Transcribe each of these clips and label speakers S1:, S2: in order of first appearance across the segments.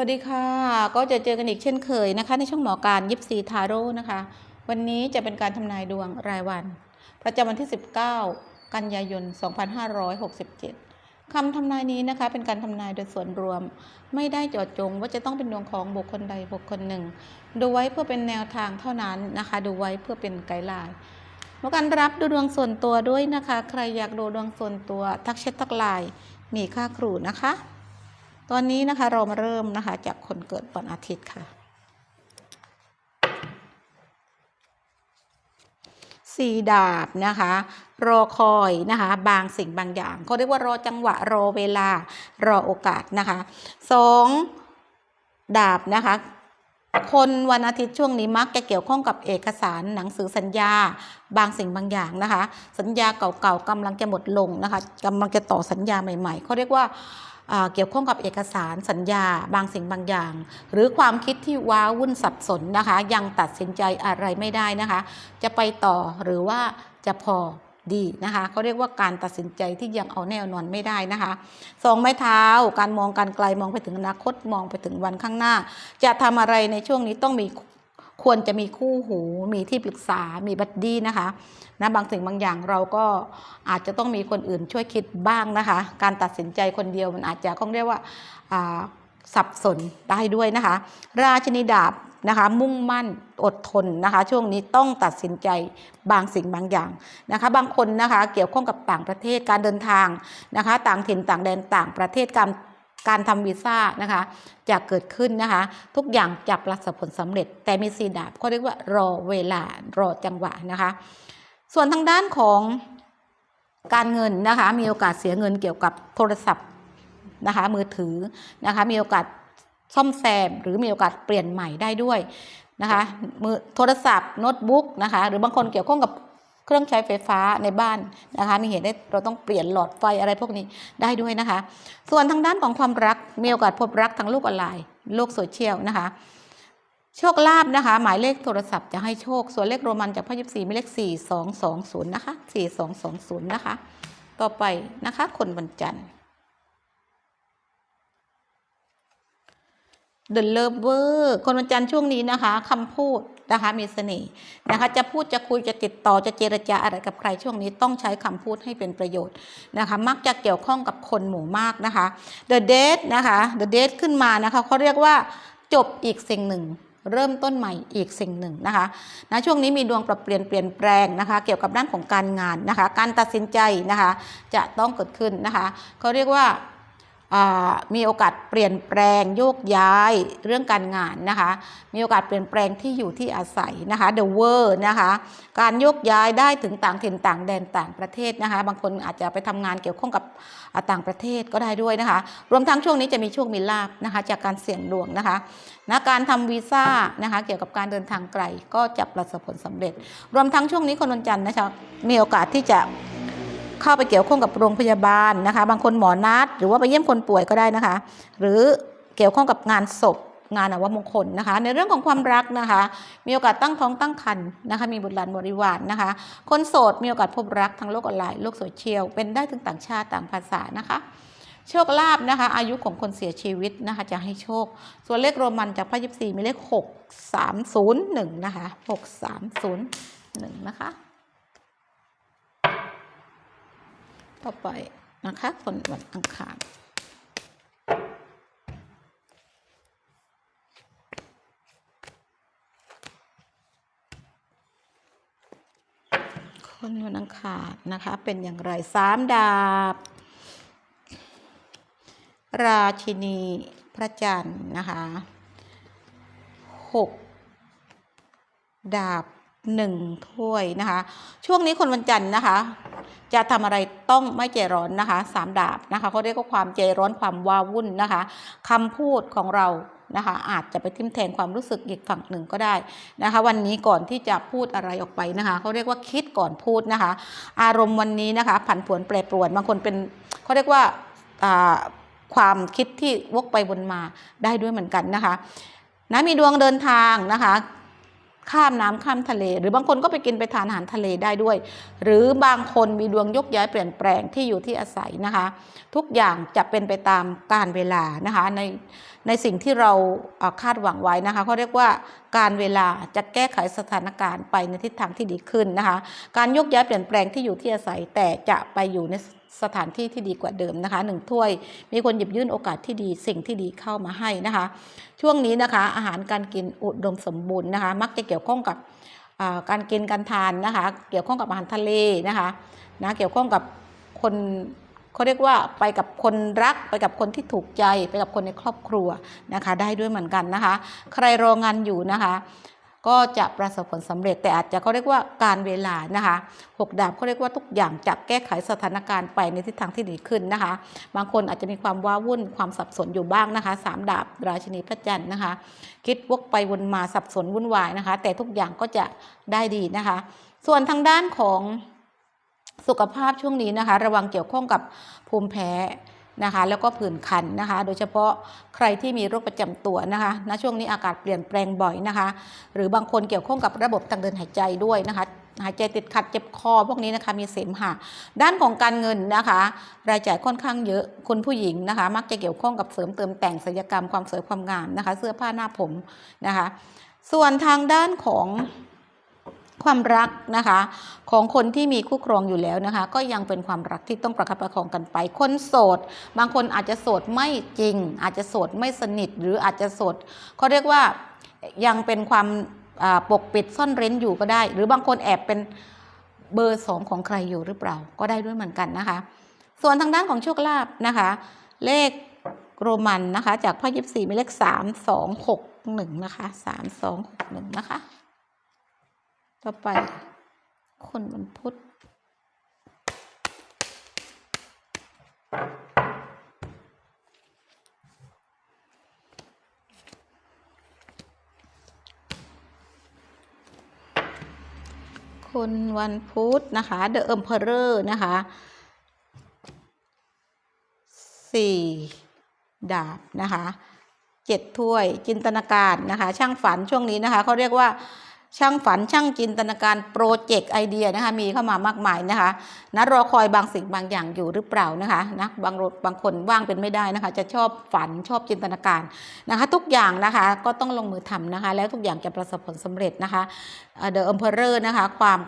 S1: วัสดีค่ะ ก็จะเจอกันอีกเช่นเคยนะคะ ในช่องหมอการยิปซีทาโร่นะคะ วันนี้จะเป็นการทำนายดวงรายวัน ประจำวันที่ 19 กันยายน 2567 คำทำนายนี้นะคะ เป็นการทำนายโดยส่วนรวม ไม่ได้เจาะจงว่าจะต้องเป็นดวงของบุคคลใดบุคคลหนึ่ง ดูไว้เพื่อเป็นแนวทางเท่านั้นนะคะ ดูไว้เพื่อเป็นไกด์ไลน์หมอการรับดูดวงส่วนตัวด้วยนะคะ ใครอยากดูดวงส่วนตัวทักแชททักไลน์มีค่าครูนะคะ ตอนนี้นะคะเรามาเริ่มนะคะจากคนเกิดวันอาทิตย์ค่ะ สี่ดาบนะคะ รอคอยนะคะ บางสิ่งบางอย่างเขาเรียกว่ารอจังหวะรอเวลารอโอกาสนะคะสองดาบนะคะ คนวันอาทิตย์ช่วงนี้มักจะเกี่ยวข้องกับเอกสารหนังสือสัญญา บางสิ่งบางอย่างนะคะ สัญญาเก่าๆกำลังจะหมดลงนะคะกำลังจะต่อสัญญาใหม่ๆเขาเรียกว่าอ่าเกี่ยวข้องกับเอกสารสัญญา บางสิ่งบางอย่าง หรือความคิดที่ว้าวุ่นสับสนนะคะ ยังตัดสินใจอะไรไม่ได้นะคะ จะไปต่อหรือว่าจะพอ ดีนะคะเขาเรียกว่าการตัดสินใจที่ยังเอาแน่นอนไม่ได้นะคะสองไม้เท้า การมองการไกลมองไปถึงอนาคตมองไปถึงวันข้างหน้า จะทำอะไรในช่วงนี้ต้องมีควรจะมีคู่หู มีที่ปรึกษา มีบัดดี้นะคะนะบางสิ่งบางอย่างเราก็อาจจะต้องมีคนอื่นช่วยคิดบ้างนะคะ การตัดสินใจคนเดียวมันอาจจะต้องเรียกว่าอ่าสับสนได้ด้วยนะคะ ราชินีดาบ นะคะ มุ่งมั่นอดทนนะคะ ช่วงนี้ต้องตัดสินใจบางสิ่งบางอย่างนะคะ บางคนนะคะเกี่ยวข้องกับต่างประเทศการเดินทางนะคะ ต่างถิ่นต่างแดนต่างประเทศการการทำวีซ่านะคะจะเกิดขึ้นนะคะ ทุกอย่างจะประสบผลสำเร็จ แต่มีสีดาบเขาเรียกว่ารอเวลารอจังหวะนะคะ ส่วนทางด้านของการเงินนะคะ มีโอกาสเสียเงินเกี่ยวกับโทรศัพท์นะคะ มือถือนะคะ มีโอกาส ซ่อมแซม หรือมีโอกาสเปลี่ยนใหม่ได้ด้วยนะคะมือโทรศัพท์โน้ตบุ๊กนะคะหรือบางคนเกี่ยวข้องกับเครื่องใช้ไฟฟ้าในบ้านนะคะมีเหตุให้เราต้องเปลี่ยนหลอดไฟอะไรพวกนี้ได้ด้วยนะคะ ส่วนทางด้านของความรักมีโอกาสพบรักทางโลกออนไลน์โลกโซเชียลนะคะโชคลาภนะคะ หมายเลขโทรศัพท์จะให้โชค ส่วนเลขโรมันจากพระยิบสี่มีเลขสี่สองสองศูนย์นะคะสี่สองสองศูนย์นะคะ ต่อไปนะคะ คนวันจันทร์ The Lover คนวันจันทร์ช่วงนี้นะคะคำพูดนะคะมีเสน่ห์นะคะจะพูดจะคุยจะติดต่อจะเจรจาอะไรกับใครช่วงนี้ต้องใช้คำพูดให้เป็นประโยชน์นะคะมักจะเกี่ยวข้องกับคนหมู่มากนะคะ The Date นะคะ The Date ขึ้นมานะคะเขาเรียกว่าจบอีกสิ่งหนึ่ง เริ่มต้นใหม่อีกสิ่งหนึ่งนะคะนะช่วงนี้มีดวงปรับเปลี่ยนเปลี่ยนแปลงนะคะ เกี่ยวกับด้านของการงานนะคะ การตัดสินใจนะคะ จะต้องเกิดขึ้นนะคะเขาเรียกว่าอ่า มีโอกาสเปลี่ยนแปลงโยกย้ายเรื่องการงานนะคะ มีโอกาสเปลี่ยนแปลงที่อยู่ที่อาศัยนะคะ The World นะคะการโยกย้ายได้ถึงต่างถิ่นต่างแดนต่างประเทศนะคะ บางคนอาจจะไปทำงานเกี่ยวข้องกับต่างประเทศก็ได้ด้วยนะคะ รวมทั้งช่วงนี้จะมีโชคมีลาบนะคะจากการเสี่ยงดวงนะคะนะการทำวีซ่านะคะเกี่ยวกับการเดินทางไกลก็จะประสบผลสำเร็จ รวมทั้งช่วงนี้คนวันจันทร์นะคะมีโอกาสที่จะ เข้าไปเกี่ยวข้องกับโรงพยาบาลนะคะ บางคนหมอนัด หรือว่าไปเยี่ยมคนป่วยก็ได้นะคะ หรือเกี่ยวข้องกับงานศพงานอวมงคลนะคะ ในเรื่องของความรักนะคะ มีโอกาสตั้งท้องตั้งครรภ์นะคะ มีบุตรหลานบริวารนะคะ คนโสดมีโอกาสพบรักทางโลกออนไลน์โลกโซเชียลเป็นได้ถึงต่างชาติต่างภาษานะคะโชคลาภนะคะ อายุของคนเสียชีวิตนะคะ จะให้โชค ส่วนเลขโรมันจากพระยิบสี่มีเลขหกสามศูนย์หนึ่งนะคะหกสามศูนย์หนึ่งนะคะ ต่อไปนะคะคนวันอังคารคนวันอังคารนะคะ เป็นอย่างไรสามดาบ ราชินีพระจันทร์นะคะหกดาบหนึ่งถ้วยนะคะ ช่วงนี้คนวันจันทร์นะคะ จะทำอะไรต้องไม่ใจร้อนนะคะสามดาบนะคะเขาเรียกว่าความใจร้อนความว้าวุ่นนะคะคำพูดของเรานะคะอาจจะไปทิ่มแทงความรู้สึกอีกฝั่งหนึ่งก็ได้นะคะ วันนี้ก่อนที่จะพูดอะไรออกไปนะคะเขาเรียกว่าคิดก่อนพูดนะคะ อารมณ์วันนี้นะคะผันผวนแปรปรวนบางคนเป็นเขาเรียกว่าอ่าความคิดที่วกไปวนมาได้ด้วยเหมือนกันนะคะนะมีดวงเดินทางนะคะ ข้ามน้ำข้ามทะเล หรือบางคนก็ไปกินไปทานอาหารทะเลได้ด้วย หรือบางคนมีดวงยกย้ายเปลี่ยนแปลงที่อยู่ที่อาศัยนะคะ ทุกอย่างจะเป็นไปตามการเวลานะคะใน ในสิ่งที่เราคาดหวังไว้นะคะเขาเรียกว่าการเวลาจะแก้ไขสถานการณ์ไปในทิศทางที่ดีขึ้นนะคะ การยกย้ายเปลี่ยนแปลงที่อยู่ที่อาศัยแต่จะไปอยู่ในสถานที่ที่ดีกว่าเดิมนะคะหนึ่งถ้วยมีคนหยิบยื่นโอกาสที่ดีสิ่งที่ดีเข้ามาให้นะคะ ช่วงนี้นะคะอาหารการกินอุดมสมบูรณ์นะคะ มักจะเกี่ยวข้องกับการกินการทานนะคะ เกี่ยวข้องกับอาหารทะเลนะคะนะเกี่ยวข้องกับคน เขาเรียกว่าไปกับคนรัก ไปกับคนที่ถูกใจ ไปกับคนในครอบครัวนะคะ ได้ด้วยเหมือนกันนะคะ ใครรองานอยู่นะคะ ก็จะประสบผลสำเร็จแต่อาจจะเขาเรียกว่าการเวลานะคะหกดาบเขาเรียกว่าทุกอย่างจะแก้ไขสถานการณ์ไปในทิศทางที่ดีขึ้นนะคะ บางคนอาจจะมีความว้าวุ่นความสับสนอยู่บ้างนะคะสามดาบราชินีพระจันทร์นะคะ คิดวกไปวนมาสับสนวุ่นวายนะคะ แต่ทุกอย่างก็จะได้ดีนะคะ ส่วนทางด้านของ สุขภาพช่วงนี้นะคะ ระวังเกี่ยวข้องกับภูมิแพ้นะคะ แล้วก็ผื่นคันนะคะ โดยเฉพาะใครที่มีโรคประจำตัวนะคะณช่วงนี้อากาศเปลี่ยนแปลงบ่อยนะคะ หรือบางคนเกี่ยวข้องกับระบบทางเดินหายใจด้วยนะคะหายใจติดขัดเจ็บคอพวกนี้นะคะมีเสมหะด้านของการเงินนะคะ รายจ่ายค่อนข้างเยอะคุณผู้หญิงนะคะ มักจะเกี่ยวข้องกับเสริมเติมแต่งศัลยกรรมความสวยความงามนะคะ เสื้อผ้าหน้าผมนะคะ ส่วนทางด้านของ ความรักนะคะของคนที่มีคู่ครองอยู่แล้วนะคะ ก็ยังเป็นความรักที่ต้องประคับประคองกันไป คนโสด บางคนอาจจะโสดไม่จริง อาจจะโสดไม่สนิท หรืออาจจะโสดเขาเรียกว่ายังเป็นความปกปิดซ่อนเร้นอยู่ก็ได้ หรือบางคนแอบเป็นเบอร์สองของใครอยู่หรือเปล่า ก็ได้ด้วยเหมือนกันนะคะ ส่วนทางด้านของโชคลาภนะคะ เลขโรมันนะคะ จากพ่อยิบสี่มีเลขสามสองหกหนึ่งนะคะสามสองหกหนึ่งนะคะ ต่อไป คนวันพุธคนวันพุธนะคะ The Emperor นะคะสี่ดาบนะคะเจ็ดถ้วยจินตนาการนะคะ ช่างฝันช่วงนี้นะคะเขาเรียกว่า ช่างฝันช่างจินตนาการโปรเจกต์ไอเดียนะคะมีเข้ามามากมายนะคะนะรอคอยบางสิ่งบางอย่างอยู่หรือเปล่านะคะนะบางรบางคนว่างเป็นไม่ได้นะคะ จะชอบฝันชอบจินตนาการนะคะ ทุกอย่างนะคะก็ต้องลงมือทำนะคะ แล้วทุกอย่างจะประสบผลสำเร็จนะคะเดอะเอ็มเพอเรอร์นะคะความ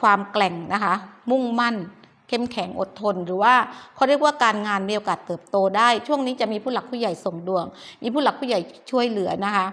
S1: ความแกล่งนะคะ มุ่งมั่น เข้มแข็งอดทน หรือว่าเขาเรียกว่าการงานมีโอกาสเติบโตได้ ช่วงนี้จะมีผู้หลักผู้ใหญ่ส่งดวง มีผู้หลักผู้ใหญ่ช่วยเหลือนะคะ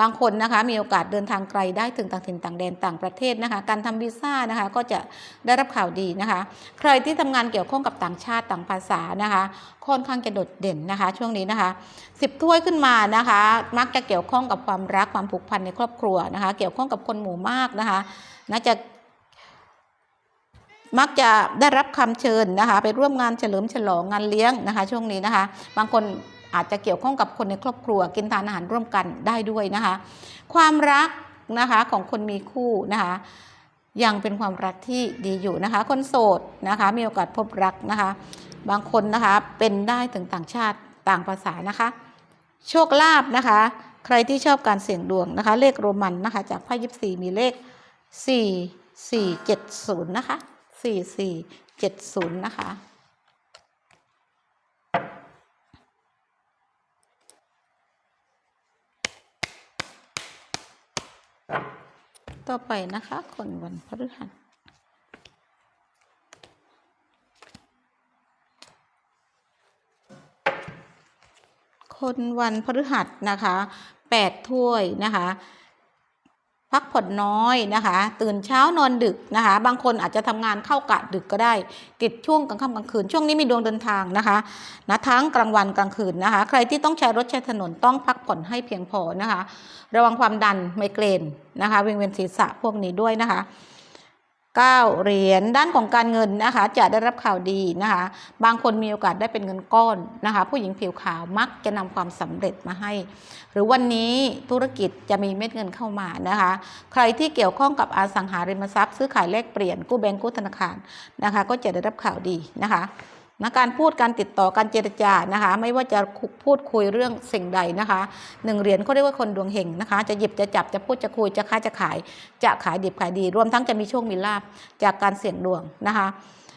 S1: บางคนนะคะมีโอกาสเดินทางไกลได้ถึงต่างถิ่นต่างแดนต่างประเทศนะคะ การทำวีซ่านะคะก็จะได้รับข่าวดีนะคะ ใครที่ทำงานเกี่ยวข้องกับต่างชาติต่างภาษานะคะ ค่อนข้างจะโดดเด่นนะคะ ช่วงนี้นะคะสิบถ้วยขึ้นมานะคะ มักจะเกี่ยวข้องกับความรักความผูกพันในครอบครัวนะคะ เกี่ยวข้องกับคนหมู่มากนะคะน่าจะ มักจะได้รับคำเชิญนะคะไปร่วมงานเฉลิมฉลองงานเลี้ยงนะคะ ช่วงนี้นะคะ บางคนอาจจะเกี่ยวข้องกับคนในครอบครัวกินทานอาหารร่วมกันได้ด้วยนะคะ ความรักนะคะของคนมีคู่นะคะยังเป็นความรักที่ดีอยู่นะคะ คนโสดนะคะมีโอกาสพบรักนะคะ บางคนนะคะเป็นได้ถึงต่างชาติต่างภาษานะคะ โชคลาภนะคะ ใครที่ชอบการเสี่ยงดวงนะคะ เลขโรมันนะคะ จากไพ่ยิปซีมีเลข 4 4 7 0 นะคะ 4 4 7 0นะคะ ต่อไปนะคะ คนวันพฤหัสคนวันพฤหัสนะคะแปดถ้วยนะคะ พักผ่อนน้อยนะคะ ตื่นเช้านอนดึกนะคะ บางคนอาจจะทำงานเข้ากะดึกก็ได้ กิจช่วงกลางค่ำกลางคืน ช่วงนี้มีดวงเดินทางนะคะนะทั้งกลางวันกลางคืนนะคะ ใครที่ต้องใช้รถใช้ถนนต้องพักผ่อนให้เพียงพอนะคะ ระวังความดันไมเกรนนะคะวิงเวียนศีรษะพวกนี้ด้วยนะคะ 9เหรียญด้านของการเงินนะคะ จะได้รับข่าวดีนะคะ บางคนมีโอกาสได้เป็นเงินก้อนนะคะ ผู้หญิงผิวขาวมักจะนำความสำเร็จมาให้ หรือวันนี้ธุรกิจจะมีเม็ดเงินเข้ามานะคะ ใครที่เกี่ยวข้องกับอสังหาริมทรัพย์ ซื้อขายแลกเปลี่ยนกู้แบงก์กู้ธนาคารนะคะ ก็จะได้รับข่าวดีนะคะ นะการพูดการติดต่อการเจรจานะคะ ไม่ว่าจะพูดคุยเรื่องสิ่งใดนะคะหนึ่งเหรียญเขาเรียกว่าคนดวงเฮงนะคะ จะหยิบจะจับจะพูดจะคุยจะค้าจะขาย จะขายดิบขายดี รวมทั้งจะมีโชคมีลาบจากการเสี่ยงดวงนะคะ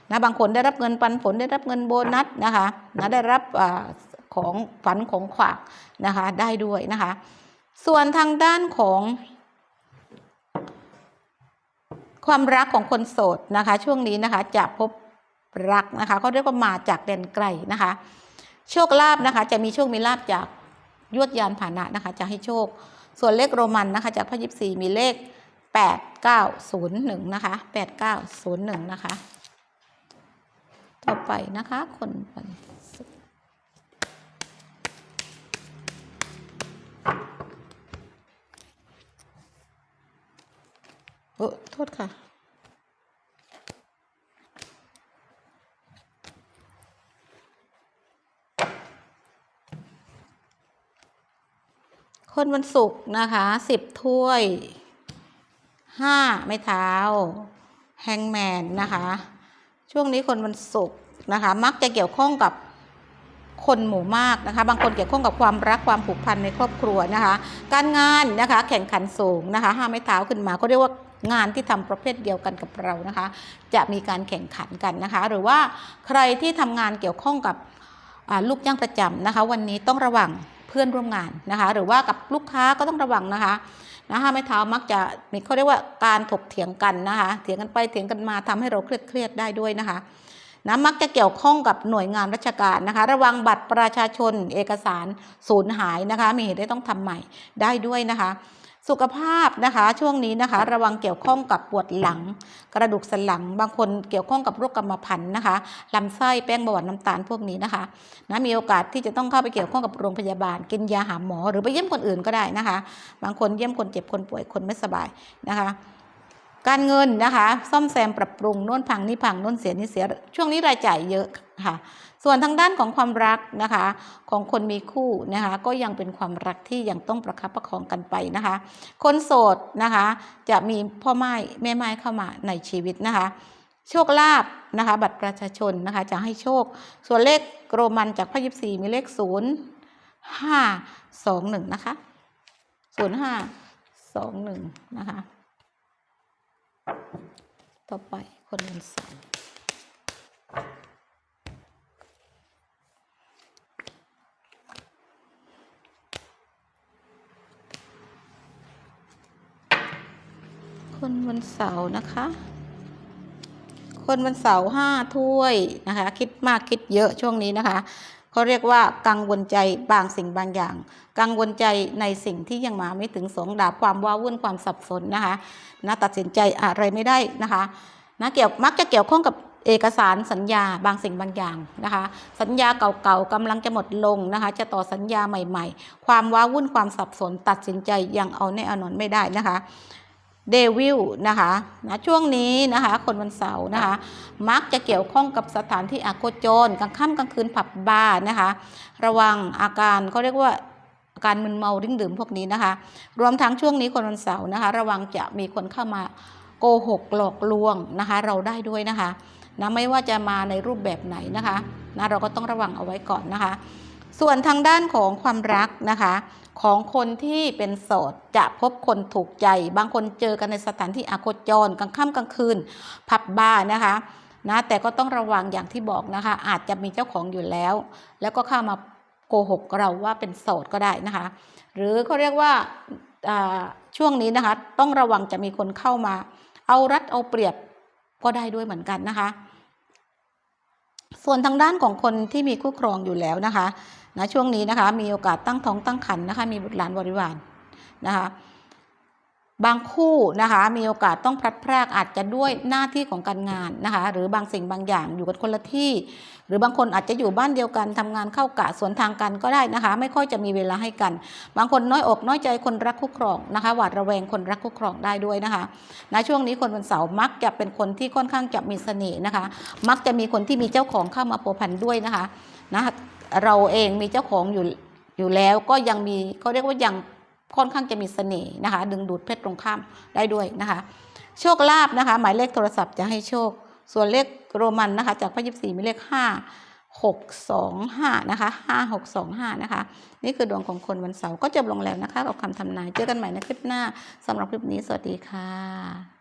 S1: นะบางคนได้รับเงินปันผลได้รับเงินโบนัสนะคะนะได้รับอของฝันของขวากนะคะได้ด้วยนะคะ ส่วนทางด้านของความรักของคนโสดนะคะ ช่วงนี้นะคะจะพบ รักนะคะเขาเรียกว่ามาจากแดนไกลนะคะ โชคลาภนะคะ จะมีโชคมีลาภจากยวดยานผ่านะนะคะ จะให้โชค ส่วนเลขโรมันนะคะ จากพระยิบสี่มีเลข 8901 นะคะ 8901 นะคะ ต่อไปนะคะคนวันศุกร์โอ้โทษค่ะ คนวันศุกร์นะคะสิบถ้วยห้าไม้เท้า แฮงแมนนะคะ ช่วงนี้คนวันศุกร์นะคะ มักจะเกี่ยวข้องกับคนหมู่มากนะคะ บางคนเกี่ยวข้องกับความรักความผูกพันในครอบครัวนะคะ การงานนะคะแข่งขันสูงนะคะห้าไม้เท้าขึ้นมาก็เรียกว่างานที่ทำประเภทเดียวกันกับเรานะคะ จะมีการแข่งขันกันนะคะ หรือว่าใครที่ทำงานเกี่ยวข้องกับลูกจ้างประจำนะคะ วันนี้ต้องระวัง เพื่อนร่วมงานนะคะ หรือว่ากับลูกค้าก็ต้องระวังนะคะนะคะไม่เท้ามักจะมีเขาเรียกว่าการถกเถียงกันนะคะเถียงกันไปเถียงกันมาทำให้เราเครียดเครียดได้ด้วยนะคะนะมักจะเกี่ยวข้องกับหน่วยงานราชการนะคะ ระวังบัตรประชาชนเอกสารสูญหายนะคะ มีเหตุได้ต้องทำใหม่ได้ด้วยนะคะ สุขภาพนะคะ ช่วงนี้นะคะ ระวังเกี่ยวข้องกับปวดหลัง กระดูกสันหลัง บางคนเกี่ยวข้องกับโรคกรรมพันธุ์นะคะลำไส้แป้งเบาหวานน้ำตาลพวกนี้นะคะนะมีโอกาสที่จะต้องเข้าไปเกี่ยวข้องกับโรงพยาบาล กินยาหาหมอ หรือไปเยี่ยมคนอื่นก็ได้นะคะ บางคนเยี่ยมคนเจ็บคนป่วยคนไม่สบายนะคะการเงินนะคะ ซ่อมแซมปรับปรุงโน่นพังนี่พังโน่นเสียนี่เสีย ช่วงนี้รายจ่ายเยอะค่ะ ส่วนทางด้านของความรักนะคะของคนมีคู่นะคะก็ยังเป็นความรักที่ยังต้องประคับประคองกันไปนะคะ คนโสดนะคะจะมีพ่อไม้แม่ไม้เข้ามาในชีวิตนะคะ โชคลาภนะคะ บัตรประชาชนนะคะจะให้โชค ส่วนเลขโรมันจากพระยิบสี่มีเลขศูนย์ห้าสองหนึ่งนะคะศูนย์ห้าสองหนึ่งนะคะ ต่อไปคนวันเสาร์ คนวันเสาร์นะคะ คนวันเสาร์ห้าถ้วยนะคะ คิดมากคิดเยอะช่วงนี้นะคะเขาเรียกว่ากังวลใจบางสิ่งบางอย่าง กังวลใจในสิ่งที่ยังมาไม่ถึงสองดาบความว้าวุ่นความสับสนนะคะนะตัดสินใจอะไรไม่ได้นะคะนะเกี่ยวมักจะเกี่ยวข้องกับเอกสารสัญญาบางสิ่งบางอย่างนะคะ สัญญาเก่าๆกำลังจะหมดลงนะคะ จะต่อสัญญาใหม่ ๆ ความว้าวุ่นความสับสนตัดสินใจยังเอาแน่เอานอนไม่ได้นะคะ เดวิลนะคะนะช่วงนี้นะคะคนวันเสาร์นะคะ มักจะเกี่ยวข้องกับสถานที่อาโคจรกลางค่ำกลางคืนผับบาร์นะคะ ระวังอาการเขาเรียกว่าอาการมึนเมาริ่งดื่มพวกนี้นะคะ รวมทั้งช่วงนี้คนวันเสาร์นะคะ ระวังจะมีคนเข้ามาโกหกหลอกลวงนะคะ เราได้ด้วยนะคะนะไม่ว่าจะมาในรูปแบบไหนนะคะนะเราก็ต้องระวังเอาไว้ก่อนนะคะ ส่วนทางด้านของความรักนะคะ ของคนที่เป็นโสดจะพบคนถูกใจ บางคนเจอกันในสถานที่อาโคจรกลางค่ำกลางคืนผับบาร์นะคะนะแต่ก็ต้องระวังอย่างที่บอกนะคะ อาจจะมีเจ้าของอยู่แล้ว แล้วก็เข้ามาโกหกเราว่าเป็นโสดก็ได้นะคะ หรือเขาเรียกว่าอ่าช่วงนี้นะคะ ต้องระวังจะมีคนเข้ามา เอารัดเอาเปรียบก็ได้ด้วยเหมือนกันนะคะ ส่วนทางด้านของคนที่มีคู่ครองอยู่แล้วนะคะนะช่วงนี้นะคะมีโอกาสตั้งท้องตั้งครรภ์นะคะมีบุตรหลานบริวารนะคะ บางคู่นะคะมีโอกาสต้องพลัดพรากอาจจะด้วยหน้าที่ของการงานนะคะหรือบางสิ่งบางอย่างอยู่กันคนละที่ หรือบางคนอาจจะอยู่บ้านเดียวกันทำงานเข้ากะสวนทางกันก็ได้นะคะ ไม่ค่อยจะมีเวลาให้กัน บางคนน้อยอกน้อยใจคนรักคู่ครองนะคะหวาดระแวงคนรักคู่ครองได้ด้วยนะคะณช่วงนี้คนวันเสาร์มักจะเป็นคนที่ค่อนข้างจะมีเสน่ห์นะคะ มักจะมีคนที่มีเจ้าของเข้ามาพัวพันด้วยนะคะนะเราเองมีเจ้าของอยู่อยู่แล้วก็ยังมีเขาเรียกว่ายัง ค่อนข้างจะมีเสน่ห์นะคะ ดึงดูดเพศตรงข้ามได้ด้วยนะคะ โชคลาภนะคะ หมายเลขโทรศัพท์จะให้โชค ส่วนเลขโรมันนะคะ จากพระยิบสี่มีเลขห้า625นะคะ5625นะคะ นี่คือดวงของคนวันเสาร์ก็จบลงแล้วนะคะ กับคำทำนายเจอกันใหม่ในคลิปหน้าสำหรับคลิปนี้สวัสดีค่ะ